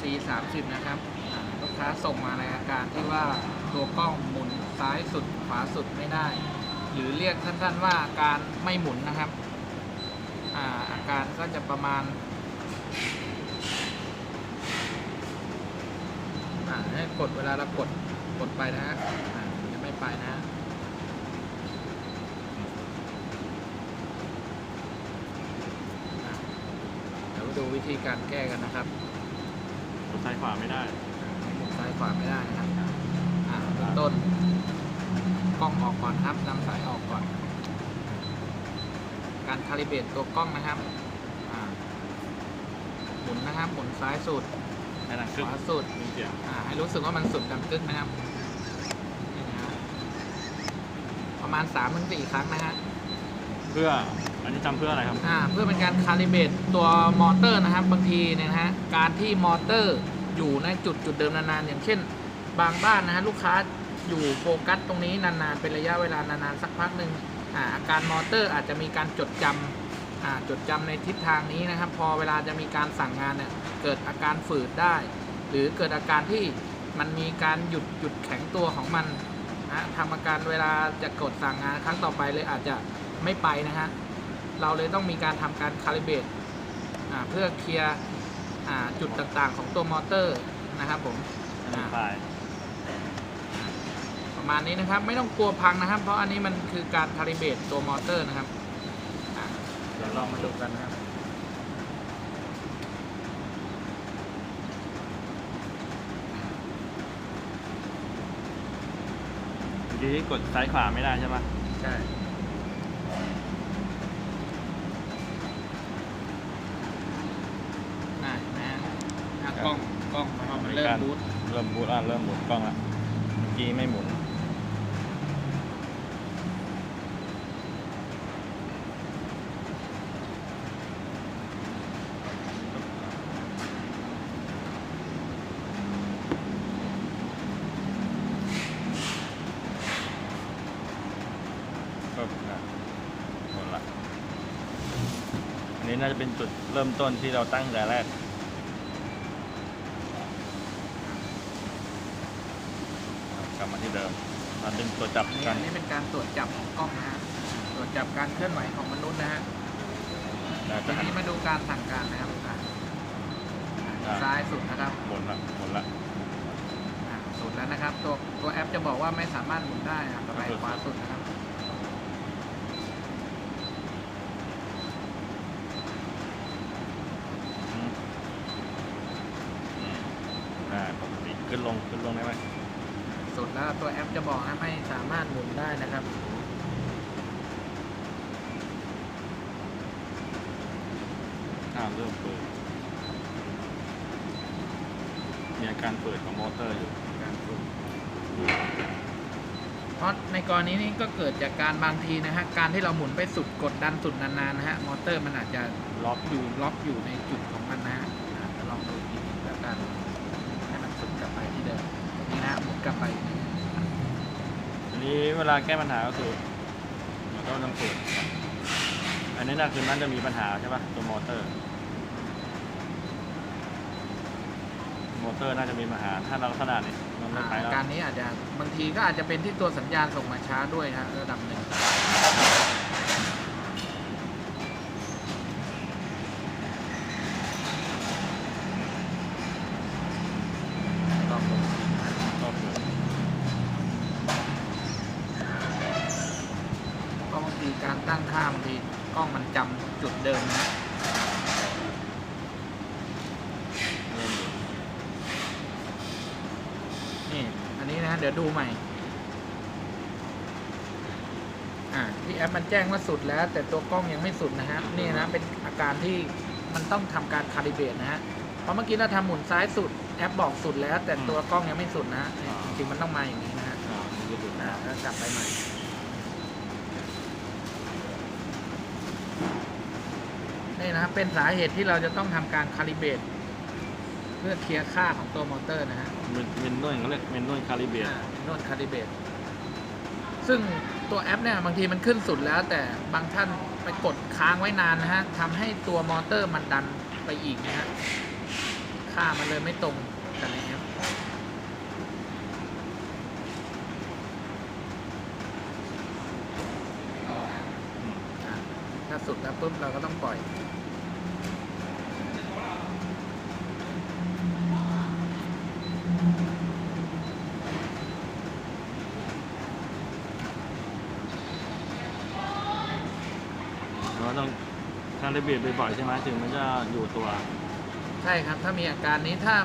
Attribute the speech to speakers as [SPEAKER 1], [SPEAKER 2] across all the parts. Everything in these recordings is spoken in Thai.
[SPEAKER 1] C 3 0 นะครับลูกค้าส่งมาในอาการที่ว่าตัวกล้องหมุนซ้ายสุดขวาสุดไม่ได้ หรือเรียกสั้นๆว่าอาการไม่หมุนนะครับอาอาการก็จะประมาณาให้กดเวลาเรากดกดไปนะฮะอ่ามันจะไม่ไปนะฮะเดี๋ยวมาดูวิธีการแก้กันนะครับ
[SPEAKER 2] กดซ้ายขวาไม่ได้
[SPEAKER 1] หมุนซ้ายขวาไม่ได้นะครับอ่าเริ่มต้นกล้องออกก่อนครับนำสายออกก่อน การคาลิเบรตตัวกล้องนะครับอ่าหมุนนะครับหมุนซ้ายสุด
[SPEAKER 2] ให้ดัง
[SPEAKER 1] ข
[SPEAKER 2] ขึ้น
[SPEAKER 1] วาสุด
[SPEAKER 2] มีเสียง
[SPEAKER 1] อ่าให้รู้สึกว่ามันสุดดังกึกนะครับนี่นะฮะประมาณ3-4ถึงครั้งนะฮะ
[SPEAKER 2] เพื่ออันนี้จำเพื่ออะไรครับ
[SPEAKER 1] อ่าเพื่อเป็นการคาลิเบตตัวมอเตอร์นะครับบางทีเนี่ยนะฮะการที่มอเตอร์อยู่ในจุดจุดเดิมนานๆอย่างเช่น บางบ้านนะฮะลูกค้าอยู่โฟกัสตรงนี้นานๆเป็นระยะเวลานานๆสักพักหนึ่งอ่าอาการมอเตอร์อาจจะมีการจดจำอ่าจดจำในทิศทางนี้นะครับ พอเวลาจะมีการสั่งงานเนี่ยเกิดอาการฝืดได้ หรือเกิดอาการที่มันมีการหยุดหยุดแข็งตัวของมันนะทำอาการเวลาจะกดสั่งงานครั้งต่อไปเลยอาจจะ ไม่ไปนะฮะ เราเลยต้องมีการทำการคาลิเบรตอ่าเพื่อเคลียร์อ่าจุดต่างๆของตัวมอเตอร์นะครับผม
[SPEAKER 2] อันนี้
[SPEAKER 1] อ่า
[SPEAKER 2] คลาย
[SPEAKER 1] ประมาณนี้นะครับ ไม่ต้องกลัวพังนะครับ เพราะอันนี้มันคือการคาลิเบรตตัวมอเตอร์นะครับอ่าเดี๋ยวลองมาดูกันนะครับ
[SPEAKER 2] เมื่อกี้กดซ้ายขวาไม่ได้ใช่ไหม
[SPEAKER 1] ใช่น่าเห็นไหมฮะอะกล้องก ล้องมันเริ่มบูต
[SPEAKER 2] เริ่มบูตอะเริ่มหมุนกล้องละเมื่อกี้ไม่หมุนก็อะหมดละอันนี้น่าจะเป็นจุดเริ่มต้นที่เราตั้งแต่แรก กลับมาที่เดิมมันเป็นตัวจับ
[SPEAKER 1] อันนี้
[SPEAKER 2] กัน
[SPEAKER 1] อันนี้เป็นการตรวจจับของกล้องนะฮะตรวจจับการเคลื่อนไหวของมนุษย์นะฮะ
[SPEAKER 2] น่าจะ
[SPEAKER 1] ที
[SPEAKER 2] หัน
[SPEAKER 1] นี้มาดูการสั่งการนะครับอะ
[SPEAKER 2] อ่า
[SPEAKER 1] ซ้ายสุดนะครับ
[SPEAKER 2] หมุนละหมุนละ
[SPEAKER 1] อะสุดแล้วนะครับ ตัวตัวแอปจะบอกว่าไม่สามารถหมุนได้อะต่อไป
[SPEAKER 2] สุด
[SPEAKER 1] ขวาสุดนะครับ
[SPEAKER 2] อืมอืมอ่าปกติขึ้นลงขึ้นลงได้ไหม
[SPEAKER 1] สุดแล้ว ตัวแอปจะบอกนะไม่สามารถหมุนได้นะครับ
[SPEAKER 2] อ้าวเริ่มเปิด มีอาการเปิดของมอเตอร์อยู่
[SPEAKER 1] การฝึกเพราะในกรณีนี้ก็เกิดจากการบางทีนะฮะ การที่เราหมุนไปสุดกดดันสุดนานๆนะฮะ มอเตอร์มันอาจจะ
[SPEAKER 2] ล็อก
[SPEAKER 1] อยู่ล็อกอยู่ในจุดของมันนะฮะ กลับไป
[SPEAKER 2] อันนี้เวลาแก้ปัญหาก็คือมันก็ต้องเปิดอันนี้น่าคือน่าจะมีปัญหาใช่ปะตัวมอเตอร์ มอเตอร์น่าจะมีปัญหาถ้าลักษณะนี้มันไม่
[SPEAKER 1] อ่า
[SPEAKER 2] ไปแล้ว
[SPEAKER 1] การนี้อาจจะบางทีก็อาจจะเป็นที่ตัวสัญญาณส่งมาช้าด้วยฮะระดับหนึ่งลองดู
[SPEAKER 2] ก็คือ
[SPEAKER 1] ก็บางทีการตั้งค่าบางทีกล้องมันจำจุดเดิมนะ
[SPEAKER 2] เริ่มอยู่
[SPEAKER 1] นี่อันนี้นะเดี๋ยวดูใหม่ อ่าที่แอปมันแจ้งว่าสุดแล้ว แต่ตัวกล้องยังไม่สุดนะฮะนี่นะเป็นอาการที่มันต้องทำการคาลิเบรตนะฮะเพราะเมื่อกี้เราทำหมุนซ้ายสุดแอปบอกสุดแล้ว แต่ตัวกล้องยังไม่สุดนะฮะเนี่ยจริงๆมันต้องมาอย่างนี้นะฮะ
[SPEAKER 2] อ่ามันจะหลุด
[SPEAKER 1] นะ
[SPEAKER 2] นะ
[SPEAKER 1] แล้วกลับไปใหม่ นี่นะครับเป็นสาเหตุที่เราจะต้องทำการคาลิเบรตเพื่อเคลียร์ค่าของตัวมอเตอร์นะฮะ
[SPEAKER 2] เมนนวลเขาเรียกเมนนวลคาลิเบีย
[SPEAKER 1] อ่าเป็นนวดคาลิเบรตซึ่งตัวแอปเนี่ยบางทีมันขึ้นสุดแล้ว แต่บางท่านไปกดค้างไว้นานนะฮะทำให้ตัวมอเตอร์มันดันไปอีกนะฮะค่ามันเลยไม่ตรงกันนะครับ
[SPEAKER 2] อืม
[SPEAKER 1] อะถ้า สุดแล้วปุ๊บเราก็ต้องปล่อย
[SPEAKER 2] เราต้องคาลิเบรตบ่อยๆใช่ไหมถึงมันจะอยู่ตัว
[SPEAKER 1] ใช่ครับ ถ้ามีอาการนี้ถ้า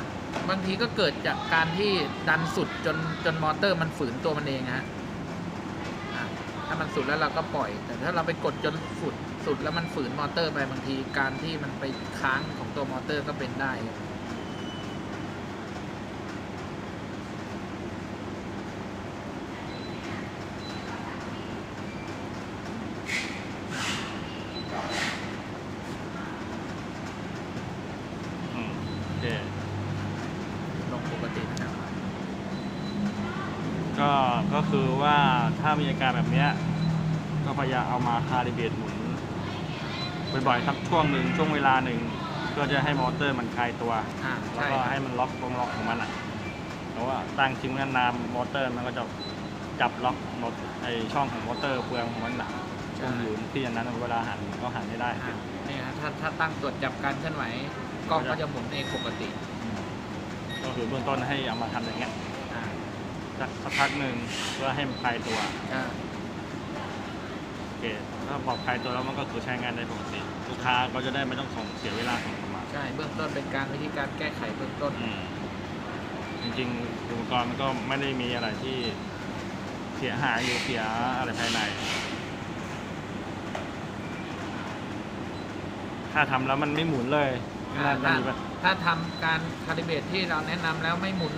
[SPEAKER 1] บางทีก็เกิดจากการที่ดันสุดจนจนมอเตอร์มันฝืนตัวมันเองฮะอะถ้ามันสุดแล้วเราก็ปล่อย แต่ถ้าเราไปกดจนสุด สุดแล้วมันฝืนมอเตอร์ไปบางทีการที่มันไปค้างของตัวมอเตอร์ก็เป็นได้ครับ
[SPEAKER 2] อืมโอเค
[SPEAKER 1] ลงปกตินะครับ
[SPEAKER 2] ก็ก็คือว่าถ้ามีอาการแบบเนี้ยก็พยายามเอามาคาลิเบรตหมุน บ่อยๆสักช่วงหนึ่งช่วงเวลาหนึ่งเพื่อจะให้มอเตอร์มันคลายตัว
[SPEAKER 1] อ่า
[SPEAKER 2] แล้ว
[SPEAKER 1] ใช่
[SPEAKER 2] ก็
[SPEAKER 1] ครับ
[SPEAKER 2] ให้มันล็อกตรงล็อกของมันอะเพราะว่าตั้งทิ้งไว้นานมอเตอร์มันก็จะจับล็อกมอไอช่องของมอเตอร์เปลืองของมันหนักช่วงอยู่ที่อันนั้นเวลาหันก็หันไม่ได้
[SPEAKER 1] อ่านี่ฮะถ้าถ้าตั้งตรวจจับการเคลื่อนไหวกล้องก็จะหมุนเองปกติ
[SPEAKER 2] อืมก็คือเบื้องต้นให้เอามาทำอย่างเงี้ย
[SPEAKER 1] อ่า
[SPEAKER 2] สักสักพักหนึ่งเพื่อให้มันคลายตัว
[SPEAKER 1] ก็
[SPEAKER 2] โอเค ถ้าพอคลายตัวแล้วมันก็คือใช้งานได้ปกติลูกค้าก็จะได้ไม่ต้องส่งเสียเวลาส่งเข้ามา
[SPEAKER 1] ใช่เบื้องต้นเป็นการวิธีการแก้ไขเบื้องต้น
[SPEAKER 2] อืมจริงๆอุปกรณ์มันก็ไม่ได้มีอะไรที่เสียหายหรือเสียอะไรภายใน ถ้าทำแล้วมันไม่หมุนเลยก็น่าจะ
[SPEAKER 1] ถ้า
[SPEAKER 2] มีปัญ
[SPEAKER 1] ถ้าทำการคาลิเบรตที่เราแนะนำแล้วไม่หมุน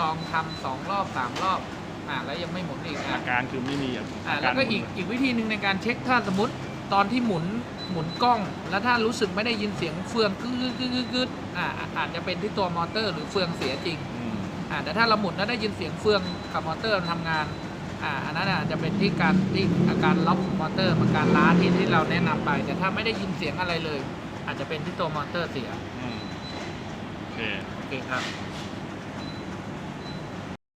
[SPEAKER 1] ลองทำสองรอบสามรอบ อ่าแล้วยังไม่หมุนอีกอะ
[SPEAKER 2] อาการคือไม่มี
[SPEAKER 1] อ่า
[SPEAKER 2] อา
[SPEAKER 1] แล้
[SPEAKER 2] การ
[SPEAKER 1] วก็อีก
[SPEAKER 2] หมุน
[SPEAKER 1] อีกวิธีหนึ่งในการเช็คถ้าสมมติตอนที่หมุนหมุนกล้อง แล้วถ้ารู้สึกไม่ได้ยินเสียงเฟืองกึกกึกกึกกึกอ่าอาจจะเป็นที่ตัวมอเตอร์หรือเฟืองเสียจริง
[SPEAKER 2] อืม
[SPEAKER 1] อ่าแต่ถ้าเราหมุนแล้วได้ยินเสียงเฟืองกับมอเตอร์มันทำงานอ่าอันนั้นอาจจะเป็นที่การที่อาการล็อกมอเตอร์อาการล้าที่ที่เราแนะนำไป แต่ถ้าไม่ได้ยินเสียงอะไรเลย อาจจะเป็นที่ตัวมอเตอร์เสีย
[SPEAKER 2] อืมโอเค
[SPEAKER 1] โอเคครับ
[SPEAKER 2] โ